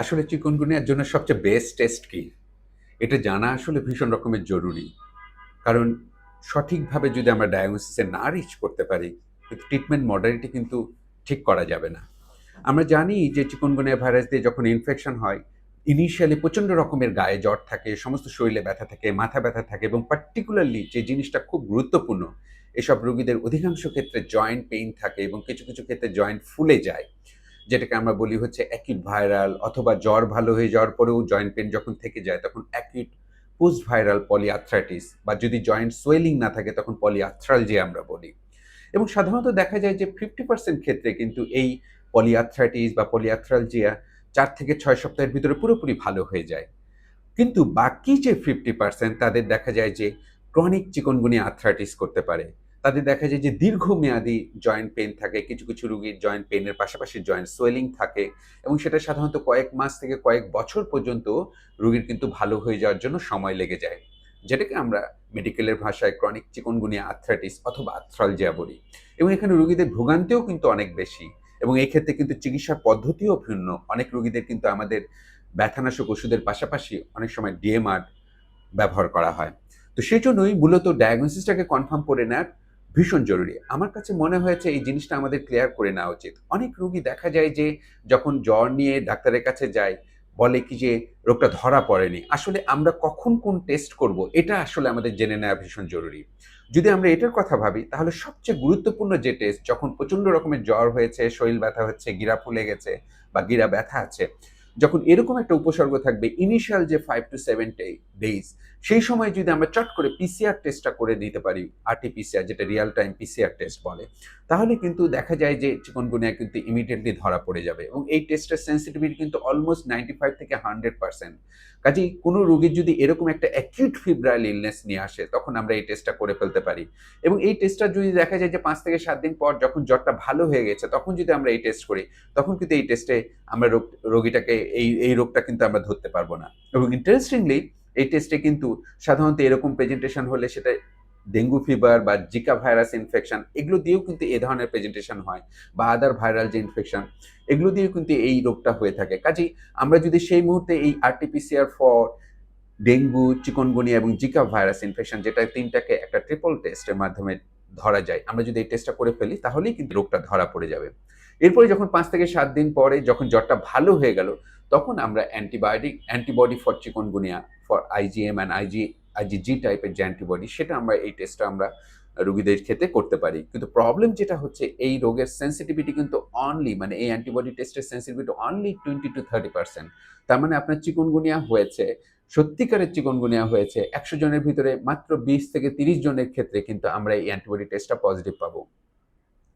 আসলে চিকনগুনিয়ার জন্য সবচেয়ে বেস্ট টেস্ট কি? এটা জানা আসলে ভীষণ রকমের জরুরি। কারণ সঠিকভাবে যদি আমরা ডায়াগনোসিসে না রিচ করতে পারি ট্রিটমেন্ট মডালিটি কিন্তু ঠিক করা যাবে না। আমরা জানি যে চিকনগুনিয়া ভাইরাস দিয়ে যখন ইনফেকশন হয় ইনিশিয়ালি প্রচণ্ড রকমের গায়ে জ্বর থাকে, সমস্ত শরীরে ব্যথা থাকে, মাথা ব্যথা থাকে এবং পার্টিকুলারলি যে জিনিসটা খুব গুরুত্বপূর্ণ, এসব রোগীদের অধিকাংশ ক্ষেত্রে জয়েন্ট পেইন থাকে এবং কিছু কিছু ক্ষেত্রে জয়েন্ট ফুলে যায়। যেটাকে আমরা বলি হচ্ছে অ্যাকিউট ভাইরাল অথবা জ্বর ভালো হয়ে যাওয়ার পরেও জয়েন্ট পেন যখন থেকে যায়, তখন অ্যাকিউট পোস্ট ভাইরাল পলিআথ্রাইটিস বা যদি জয়েন্ট সোয়েলিং না থাকে, তখন পলিআথ্রাল যে আমরা বলি। এবং সাধারণত দেখা যায় যে ফিফটি পার্সেন্ট ক্ষেত্রে কিন্তু এই পলিআথ্রাইটিস বা পলিআথ্রালজিয়া চার থেকে ছয় সপ্তাহের ভিতরে পুরোপুরি ভালো হয়ে যায়। কিন্তু বাকি যে ফিফটি পার্সেন্ট তাদের দেখা যায় যে ক্রনিক চিকনগুনিয়া আর্থ্রাইটিস করতে পারে। তাদের দেখা যায় যে দীর্ঘমেয়াদী জয়েন্ট পেন থাকে, কিছু কিছু রুগীর জয়েন্ট পেনের পাশাপাশি জয়েন্ট সোয়েলিং থাকে এবং সেটা সাধারণত কয়েক মাস থেকে কয়েক বছর পর্যন্ত রুগীর কিন্তু ভালো হয়ে যাওয়ার জন্য সময় লেগে যায়। যেটাকে আমরা মেডিকেলের ভাষায় ক্রনিক চিকনগুনিয়া আর্থ্রাইটিস অথবা আর্থ্রালজিয়া বলি। এবং এখানে রুগীদের ভোগান্তিও কিন্তু অনেক বেশি এবং এই ক্ষেত্রে কিন্তু চিকিৎসার পদ্ধতিও ভিন্ন। অনেক রুগীদের কিন্তু আমাদের ব্যথানাশক ওষুধের পাশাপাশি অনেক সময় ডিএমআর ব্যবহার করা হয়। তো সেই জন্যই মূলত ডায়াগনোসিসটাকে কনফার্ম করে নেওয়ার ভীষণ জরুরি। আমার কাছে মনে হয়েছে এই জিনিসটা আমাদের ক্লিয়ার করে নেওয়া উচিত। অনেক রুগী দেখা যায় যে যখন জ্বর নিয়ে ডাক্তারের কাছে যায়, বলে কি যে রোগটা ধরা পড়েনি। আসলে আমরা কখন কোন টেস্ট করব, এটা আসলে আমাদের জেনে নেওয়া ভীষণ জরুরি। যদি আমরা এটার কথা ভাবি, তাহলে সবচেয়ে গুরুত্বপূর্ণ যে টেস্ট যখন প্রচণ্ড রকমের জ্বর হয়েছে, শরীর ব্যথা হচ্ছে, গিরা ফুলে গেছে বা গিরা ব্যথা আছে, যখন এরকম একটা উপসর্গ থাকবে ইনিশিয়াল যে ফাইভ টু সেভেন ডেজ সেই সময় যদি আমরা চট করে পিসিআর টেস্টটা করে দিতে পারি আরটি পিসিআর যেটা রিয়েল টাইম পিসিআর টেস্ট বলে, তাহলে কিন্তু দেখা যায় যে চিকনগুনিয়া কিন্তু ইমিডিয়েটলি ধরা পড়ে যাবে এবং এই টেস্টের সেন্সিটিভিটি কিন্তু অলমোস্ট নাইনটি ফাইভ থেকে হান্ড্রেড পার্সেন্ট কাজেই কোনো রোগীর যদি এরকম একটা অ্যাকিউট ফিব্রাইল ইলনেস নিয়ে আসে, তখন আমরা এই টেস্টটা করে ফেলতে পারি। এবং এই টেস্টটা যদি দেখা যায় যে পাঁচ থেকে সাত দিন পর যখন জ্বরটা ভালো হয়ে গেছে, তখন যদি আমরা এই টেস্ট করি, তখন কিন্তু এই টেস্টে আমরা রোগ, রোগীটাকে এই এই রোগটা কিন্তু আমরা ধরতে পারব না। এবং ইন্টারেস্টিংলি এই টেস্টে কিন্তু সাধারণত এরকম প্রেজেন্টেশন হলে সেটা ডেঙ্গু ফিভার বা জিকা ভাইরাস ইনফেকশন এগুলো দিয়েও কিন্তু এ ধরনের প্রেজেন্টেশন হয় বা আদার ভাইরাল যে ইনফেকশন এগুলো দিয়েও কিন্তু এই রোগটা হয়ে থাকে। কাজেই আমরা যদি সেই মুহূর্তে এই আরটিপিসিআর ফর ডেঙ্গু চিকনগুনিয়া এবং জিকা ভাইরাস ইনফেকশন যেটা তিনটাকে একটা ট্রিপল টেস্টের মাধ্যমে ধরা যায়, আমরা যদি এই টেস্টটা করে ফেলি তাহলেই কিন্তু রোগটা ধরা পড়ে যাবে। এরপরে যখন পাঁচ থেকে সাত দিন পরে যখন জ্বরটা ভালো হয়ে গেল তখন আমরা antibiotic antibody for chikungunya for IgM and Ig IgG টাইপের যে অ্যান্টিবডি সেটা আমরা এই টেস্টটা আমরা রোগীদের ক্ষেত্রে করতে পারি। কিন্তু প্রবলেম যেটা হচ্ছে, এই রোগের সেন্সিটিভিটি কিন্তু অনলি মানে এই অ্যান্টিবডি টেস্টের sensitivity only twenty two thirty percent তার মানে আপনার চিকনগুনিয়া হয়েছে, সত্যিকারের চিকনগুনিয়া হয়েছে, একশো জনের ভিতরে মাত্র বিশ থেকে তিরিশ জনের ক্ষেত্রে কিন্তু আমরা এই অ্যান্টিবডি টেস্টটা পজিটিভ পাবো।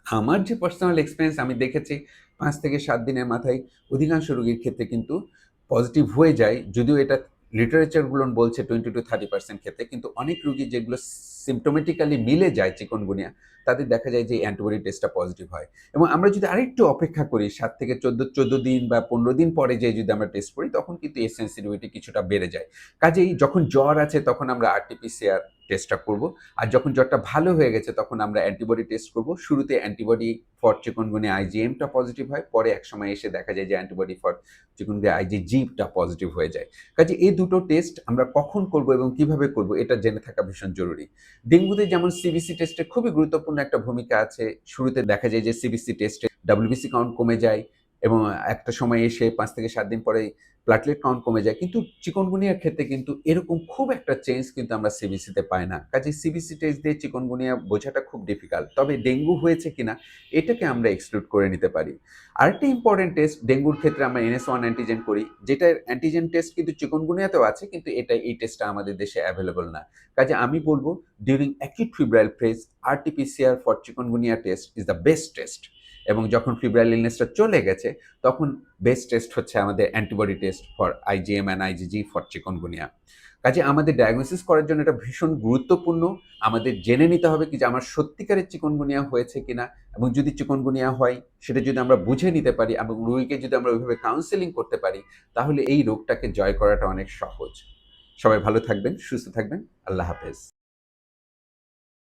আমার যে পার্সোনাল এক্সপিরিয়েন্স আমি দেখেছি পাঁচ থেকে সাত দিনের মাথায় অধিকাংশ রোগীর ক্ষেত্রে কিন্তু পজিটিভ হয়ে যায়, যদিও এটা লিটারেচারগুলো বলছে টোয়েন্টি টু থার্টি পার্সেন্ট ক্ষেত্রে, কিন্তু অনেক রুগী যেগুলো সিমটোমেটিক্যালি মিলে যায় চিকন গুনিয়া তাদের দেখা যায় যে অ্যান্টিবডি টেস্টটা পজিটিভ হয়। এবং আমরা যদি আরেকটু অপেক্ষা করি, সাত থেকে চোদ্দ চোদ্দ দিন বা পনেরো দিন পরে যে যদি আমরা টেস্ট করি, তখন কিন্তু এই সেন্সিটিভিটি কিছুটা বেড়ে যায়। কাজেই যখন জ্বর আছে, তখন আমরা আরটিপিসিআর টেস্টটা করব। আর যখন জ্বরটা ভালো হয়ে গেছে, তখন আমরা অ্যান্টিবডি টেস্ট করব। শুরুতে অ্যান্টিবডি ফর চিকনগুনি আইজিএমটা পজিটিভ হয়, পরে এক সময় এসে দেখা যায় যে অ্যান্টিবডি ফর চিকনগুনি আইজিজিটা পজিটিভ হয়ে যায়। কাজে এই দুটো টেস্ট আমরা কখন করব এবং কীভাবে করব, এটা জেনে থাকা ভীষণ জরুরি। ডেঙ্গুতে যেমন সিবিসি টেস্টের খুবই গুরুত্বপূর্ণ একটা ভূমিকা আছে। শুরুতে দেখা যায় যে সিবিসি টেস্টে ডাব্লিউবিসি কাউন্ট কমে যায় এবং একটা সময় এসে পাঁচ থেকে সাত দিন পরে প্লাটলেট কাউন্ট কমে যায়। কিন্তু চিকনগুনিয়ার ক্ষেত্রে কিন্তু এরকম খুব একটা চেঞ্জ কিন্তু আমরা সিবিসিতে পাই না। কাজে সিবিসি টেস্ট দিয়ে চিকনগুনিয়া বোঝাটা খুব ডিফিকাল্ট তবে ডেঙ্গু হয়েছে কিনা, এটাকে আমরা এক্সক্লুড করে নিতে পারি। আরেকটা ইম্পর্টেন্ট টেস্ট ডেঙ্গুর ক্ষেত্রে আমরা এনএস ওয়ান অ্যান্টিজেন করি। যেটা অ্যান্টিজেন টেস্ট কিন্তু চিকনগুনিয়াতেও আছে, কিন্তু এটা এই টেস্টটা আমাদের দেশে অ্যাভেলেবল না। কাজে আমি বলব during acute febrile phase RT PCR for chikungunya test is the best test এবং যখন ফিব্রাইল ইলনেসটা চলে গেছে, তখন বেস্ট টেস্ট হচ্ছে আমাদের antibody test for IgM and IgG for chikungunya কাজে আমাদের ডায়াগনোসিস করার জন্য এটা ভীষণ গুরুত্বপূর্ণ। আমাদের জেনে নিতে হবে কি যে আমার সত্যিকারের চিকনগুনিয়া হয়েছে কিনা এবং যদি চিকনগুনিয়া হয়, সেটা যদি আমরা বুঝে নিতে পারি এবং রোগীকে যদি আমরা ওইভাবে কাউন্সেলিং করতে পারি, তাহলে এই রোগটাকে জয় করাটা অনেক সহজ। সবাই ভালো থাকবেন, সুস্থ থাকবেন, আল্লাহ হাফেজ।